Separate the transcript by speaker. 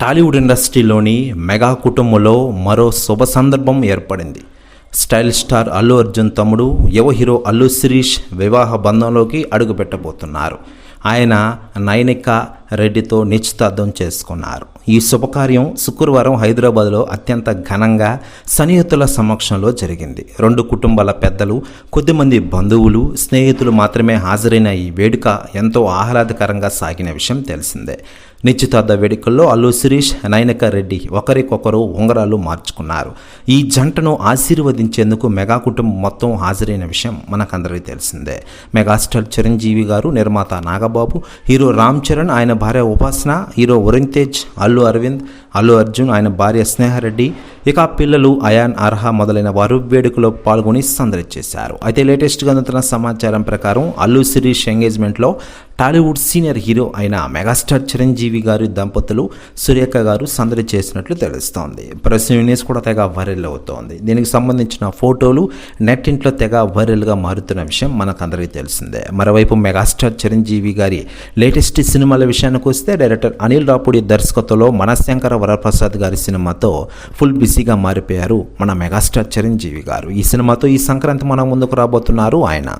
Speaker 1: Tollywood ఇండస్ట్రీలోని mega కుటుంబంలో మరో శుభ సందర్భం ఏర్పడింది. స్టైల్ స్టార్ అల్లు అర్జున్ తమ్ముడు యువ హీరో అల్లు శిరీష్ వివాహ బంధంలోకి అడుగుపెట్టబోతున్నారు. ఆయన నయనిక రెడ్డితో నిశ్చితార్థం చేసుకున్నారు. ఈ శుభకార్యం శుక్రవారం హైదరాబాద్లో అత్యంత ఘనంగా సన్నిహితుల సమక్షంలో జరిగింది. రెండు కుటుంబాల పెద్దలు కొద్దిమంది బంధువులు స్నేహితులు మాత్రమే హాజరైన ఈ వేడుక ఎంతో ఆహ్లాదకరంగా సాగిన విషయం తెలిసిందే. నిశ్చితార్థ వేడుకల్లో అల్లు శిరీష్ నయనక రెడ్డి ఒకరికొకరు ఉంగరాలు మార్చుకున్నారు. ఈ జంటను ఆశీర్వదించేందుకు మెగా కుటుంబం మొత్తం హాజరైన విషయం మనకందరికీ తెలిసిందే. మెగాస్టార్ చిరంజీవి గారు నిర్మాత నాగబాబు హీరో రామ్ చరణ్ ఆయన భార్య ఉపాసన హీరో వరుణ్ తేజ్ అల్లు అరవింద్ అల్లు అర్జున్ ఆయన భార్య స్నేహారెడ్డి ఇక పిల్లలు అయాన్ అర్హా మొదలైన వారు వేడుకలో పాల్గొని సందడి చేశారు. అయితే లేటెస్ట్గా అందుతున్న సమాచారం ప్రకారం అల్లు శిరీష్ ఎంగేజ్మెంట్లో టాలీవుడ్ సీనియర్ హీరో అయిన మెగాస్టార్ చిరంజీవి గారి దంపతులు సురేఖ గారు సందడి చేసినట్లు తెలుస్తోంది. ప్రెస్ న్యూస్ కూడా తెగ వైరల్ అవుతోంది. దీనికి సంబంధించిన ఫోటోలు నెట్టింట్లో తెగ వైరల్గా మారుతున్న విషయం మనకందరికీ తెలిసిందే. మరోవైపు మెగాస్టార్ చిరంజీవి గారి లేటెస్ట్ సినిమాల విషయానికి వస్తే డైరెక్టర్ అనిల్ రాపుడి దర్శకత్వంలో మనశంకర వరప్రసాద్ గారి సినిమాతో ఫుల్ బిజీగా మారిపోయారు మన మెగాస్టార్ చిరంజీవి గారు. ఈ సినిమాతో ఈ సంక్రాంతి మన ముందుకు రాబోతున్నారు ఆయన.